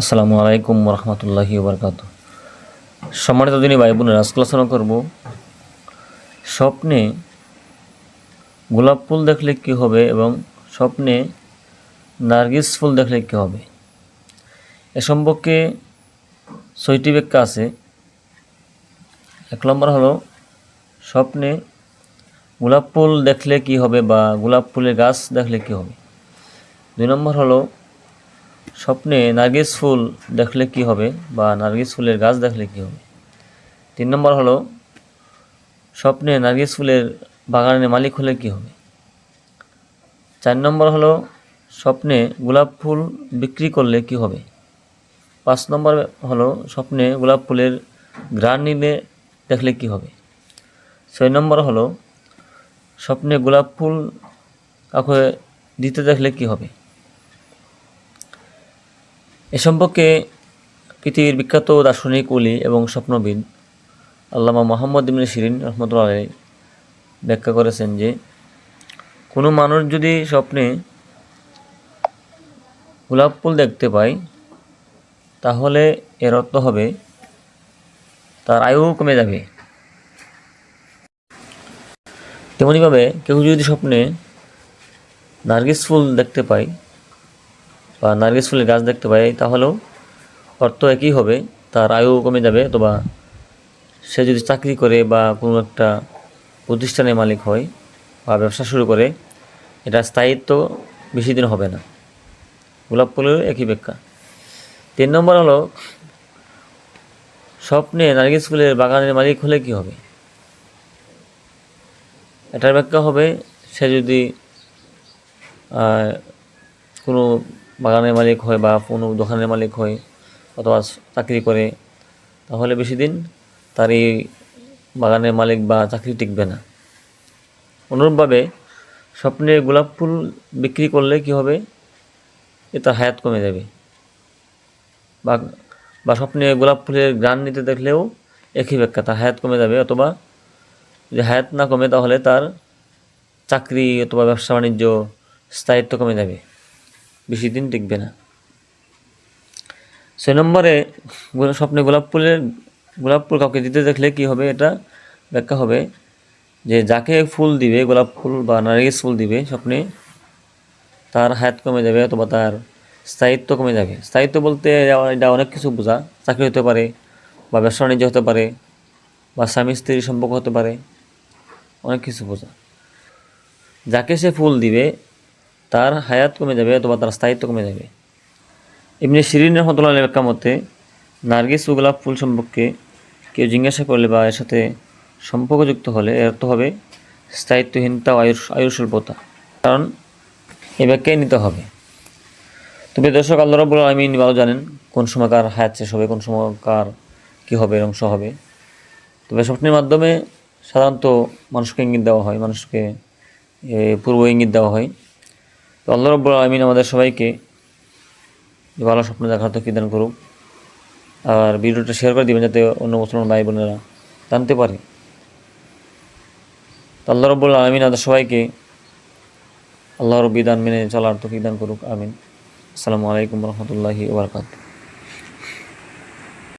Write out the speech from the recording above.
আসসালামু আলাইকুম রহমতুল্লাহি বরকাত সম্মানিত দিনী ভাই বোনের আলোচনা করব স্বপ্নে গোলাপ ফুল দেখলে কী হবে এবং স্বপ্নে নার্গিস ফুল দেখলে কী হবে? এ সম্পর্কে ছয়টি ব্যাখ্যা আছে। এক নম্বর হলো, স্বপ্নে গোলাপ ফুল দেখলে কি হবে বা গোলাপ ফুলের গাছ দেখলে কি হবে? দুই নম্বর হলো স্বপ্নে নার্গিস ফুল দেখলে কি হবে বা নার্গিস ফুলের গাছ দেখলে কি হবে? তিন নম্বর হলো, স্বপ্নে নার্গিস ফুলের বাগানের মালিক হলে কি হবে? চার নম্বর হলো, স্বপ্নে গোলাপ ফুল বিক্রি করলে কি হবে? পাঁচ নম্বর হলো, স্বপ্নে গোলাপ ফুলের গ্রান নিলে দেখলে কি হবে? ছয় নম্বর হলো, স্বপ্নে গোলাপ ফুল কাউকে দিতে দেখলে কি হবে? সম্পর্কে পৃথিবীর বিখ্যাত দার্শনিক ওলি এবং স্বপ্নবিদ আল্লামা মোহাম্মদ ইবনে শিরিন রহমতুল্লাহ ব্যাখ্যা করেছেন যে, কোনো মানুষ যদি স্বপ্নে গোলাপ ফুল দেখতে পায়, তাহলে এর অর্থ হবে তার আয়ু কমে যাবে। তেমনইভাবে কেউ যদি স্বপ্নে নার্গিস ফুল দেখতে পায় বা নার্গিস ফুলের গাছ দেখতে পাই, তাহলেও অর্থ একই হবে, তার আয়ু কমে যাবে, অথবা সে যদি চাকরি করে বা কোনো একটা প্রতিষ্ঠানের মালিক হয় বা ব্যবসা শুরু করে, এটা স্থায়িত্ব বেশি দিন হবে না। গোলাপ ফুলের একই ব্যাখ্যা। তিন নম্বর হলো, স্বপ্নে নার্গিস ফুলের বাগানের মালিক হলে কি হবে? এটার ব্যাখ্যা হবে, সে যদি কোনো বাগানের মালিক হয় বা কোনো দোকানের মালিক হয় অথবা চাকরি করে, তাহলে বেশি দিন তার এই বাগানের মালিক বা চাকরি টিকবে না। অনুরূপভাবে স্বপ্নে গোলাপ ফুল বিক্রি করলে কি হবে? এ তার হায়াত কমে যাবে। বা বা স্বপ্নে গোলাপ ফুলের গ্রান নিতে দেখলেও একই ব্যাখ্যা, তার হায়াত কমে যাবে অথবা যদি হায়াত না কমে তাহলে তার চাকরি অথবা ব্যবসা বাণিজ্য স্থায়িত্ব কমে যাবে। বেশি দিন টিকবে না। ছয় নম্বরে স্বপ্নে গোলাপ ফুলের, গোলাপ ফুল কাউকে দিতে দেখলে কি হবে এটা ব্যাখ্যা হবে যে যাকে ফুল দিবে, গোলাপ ফুল বা নার্গিস ফুল দিবে স্বপ্নে, তার হায়াত কমে যাবে অথবা তার স্থায়িত্ব কমে যাবে। স্থায়িত্ব বলতে এটা- অনেক কিছু বোঝা। চাকরি হতে পারে বা ব্যবসা বাণিজ্য হতে পারে বা স্বামী স্ত্রীর সম্পর্ক হতে পারে। অনেক কিছু বোঝা। যাকে সে ফুল দিবে তার হায়াত কমে যাবে অথবা তার স্থায়িত্ব কমে যাবে। এমনি শিরিন রহমতুল্লাহ ব্যাখ্যা মতে নার্গিস ও গোলাপ ফুল সম্পর্কে কেউ জিজ্ঞাসা করলে বা এর সাথে সম্পর্কযুক্ত হলে এর অর্থ হবে স্থায়িত্বহীনতা আয়ুষ আয়ুর স্বল্পতা কারণ এই ব্যাখ্যাই নিতে হবে। তবে দর্শক, আল্লাহ রব্বুল আলমিন ভালো জানেন কোন সময় কার হায়াত শেষ হবে, কোন সময় কার কী হবে অংশ হবে। তবে স্বপ্নের মাধ্যমে সাধারণত মানুষকে ইঙ্গিত দেওয়া হয়, মানুষকে পূর্ব ইঙ্গিত দেওয়া হয়। আল্লাহ রব্বুল আলমিন আমাদের সবাইকে ভালো স্বপ্ন দেখার তো দান করুক। আর ভিডিওটা শেয়ার করে দিবেন যাতে অন্য মুসলমান ভাই বোনেরা জানতে পারে। আল্লাহ রব্বুল আলমিন আমাদের সবাইকে আল্লাহর বিধান মেনে চলার তো দান করুক, আমিন। আসসালামু আলাইকুম রহমতুল্লাহি ওবরকাত